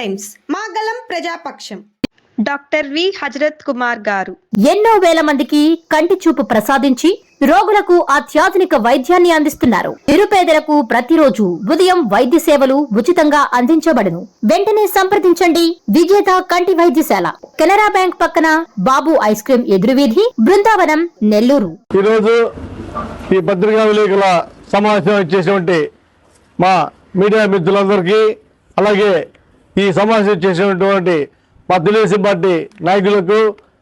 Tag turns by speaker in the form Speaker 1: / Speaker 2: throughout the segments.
Speaker 1: Times. మా గలం ప్రజాపక్షం.
Speaker 2: Doctor V. Hazrat Kumar garu.
Speaker 3: ఎన్నో వేల మందికి కంటి చూపు ప్రసాదించి రోగులకు అత్యాధునిక వైద్యాన్ని అందిస్తున్నారు. నిరుపేదలకు ప్రతిరోజు ఉదయం వైద్య సేవలు ఉచితంగా అందించబడును. వెంటనే సంప్రదించండి. విజేత కంటి వైద్యశాల. కెనరా బ్యాంక్ పక్కన బాబు ఐస్ క్రీం ఎదురువీధి బృందావనం నెల్లూరు.
Speaker 4: ఈరోజు ఈ పత్రికా విలేకరుల సమావేశం ఇచ్చేటువంటి మా మీడియా మిత్రులందరికీ అలాగే ఈ సమావేశం చేసినటువంటి మా తెలుగుదేశం పార్టీ నాయకులకు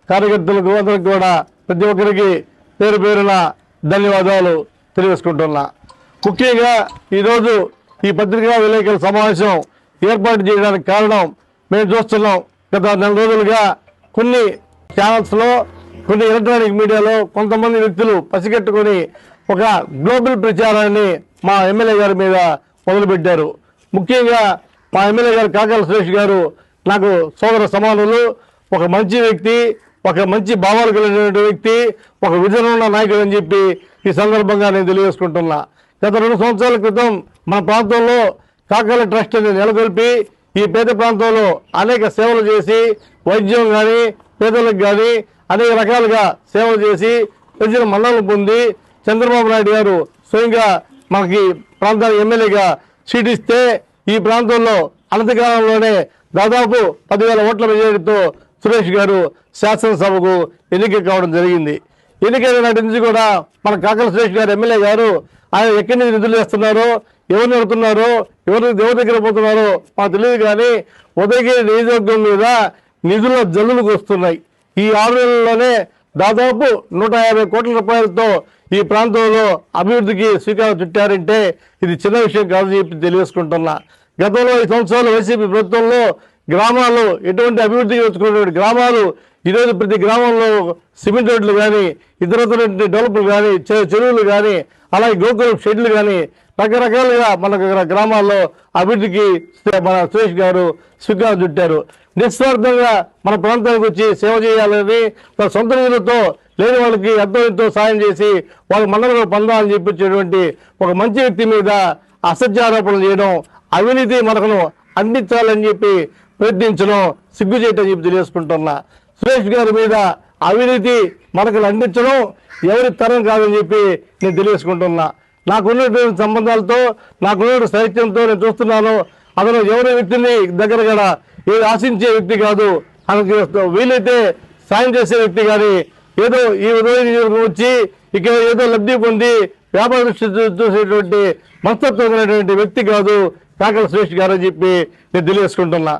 Speaker 4: కార్యకర్తలకు అందరికి కూడా ప్రతి ఒక్కరికి పేరు పేరున ధన్యవాదాలు తెలియజేసుకుంటున్నా. ముఖ్యంగా ఈరోజు ఈ పత్రికా విలేకరుల సమావేశం ఏర్పాటు చేయడానికి కారణం మేము చూస్తున్నాం. గత నెల రోజులుగా కొన్ని ఛానల్స్లో కొన్ని ఎలక్ట్రానిక్ మీడియాలో కొంతమంది వ్యక్తులు పసిగట్టుకొని ఒక గ్లోబల్ ప్రచారాన్ని మా ఎమ్మెల్యే గారి మీద మొదలుపెట్టారు. ముఖ్యంగా మా ఎమ్మెల్యే గారు కాకాల సురేష్ గారు నాకు సోదర సమానులు ఒక మంచి వ్యక్తి ఒక మంచి భావాలు కలిగినటువంటి వ్యక్తి ఒక విజన్ ఉన్న నాయకుడు అని చెప్పి ఈ సందర్భంగా నేను తెలియజేసుకుంటున్నా. గత రెండు సంవత్సరాల క్రితం మన ప్రాంతంలో కాకల ట్రస్ట్ అనేది నెలకొల్పి ఈ పేద ప్రాంతంలో అనేక సేవలు చేసి వైద్యం కానీ పేదలకు కానీ అనేక రకాలుగా సేవలు చేసి ప్రజల మన్నలు పొంది చంద్రబాబు నాయుడు గారు స్వయంగా మనకి ప్రాంతానికి ఎమ్మెల్యేగా సీట్ ఇస్తే ఈ ప్రాంతంలో అనంతకాలంలోనే దాదాపు పదివేల ఓట్ల మెజారిటీతో సురేష్ గారు శాసనసభకు ఎన్నిక కావడం జరిగింది. ఎన్నికైన నాటి నుంచి కూడా మన కాకల సురేష్ గారు ఎమ్మెల్యే గారు ఆయన ఎక్కడి నుంచి నిధులు వేస్తున్నారో ఎవరు నడుతున్నారో ఎవరు ఎవరి దగ్గర పోతున్నారో మాకు తెలియదు కానీ ఉదయగిరి నియోజకవర్గం మీద నిధుల జల్లులకు వస్తున్నాయి. ఈ ఆరు నెలల్లోనే దాదాపు నూట యాభై కోట్ల రూపాయలతో ఈ ప్రాంతంలో అభివృద్ధికి శ్రీకారం చుట్టారంటే ఇది చిన్న విషయం కాదు చెప్పి తెలియజేసుకుంటున్నా. గతంలో ఈ సంవత్సరాలు వైసీపీ ప్రభుత్వంలో గ్రామాలు ఎటువంటి అభివృద్ధికి వచ్చుకున్నటువంటి గ్రామాలు ఈరోజు ప్రతి గ్రామంలో సిమెంట్ రోడ్లు కానీ ఇతరత్ర డెవలప్లు కానీ చెరువులు కానీ అలాగే గోకులం షెడ్లు కానీ రకరకాలుగా మన గ్రామాల్లో అభివృద్ధికి మన సురేష్ గారు స్వీకారం చుట్టారు. నిస్వార్థంగా మన ప్రాంతానికి వచ్చి సేవ చేయాలని తన సొంత నిధులతో లేని వాళ్ళకి ఎంతో ఎంతో సాయం చేసి వాళ్ళ మండలంలో పొందాలని చెప్పించేటువంటి ఒక మంచి వ్యక్తి మీద అసత్యారోపణలు చేయడం అవినీతి మనకును అందించాలని చెప్పి ప్రయత్నించడం సిగ్గు చేయటం చెప్పి తెలియజేసుకుంటున్నా. సురేష్ గారి మీద అవినీతి మనకు అందించడం ఎవరి తరం కాదని చెప్పి నేను తెలియజేసుకుంటున్నా. నాకున్నటువంటి సంబంధాలతో నాకున్నటువంటి సాహిత్యంతో నేను చూస్తున్నాను. అతను ఎవరి వ్యక్తిని దగ్గర కూడా ఏది ఆశించే వ్యక్తి కాదు. అతనికి వీలైతే సాయం చేసే వ్యక్తి కానీ ఏదో ఈ ఉదయం వచ్చి ఇక ఏదో లబ్ధి పొంది వ్యాపార దృష్టి చూసేటువంటి మనస్తత్వం వ్యక్తి కాదు కాకల సురేష్ గారు అని చెప్పి నేను తెలియజేసుకుంటున్నా.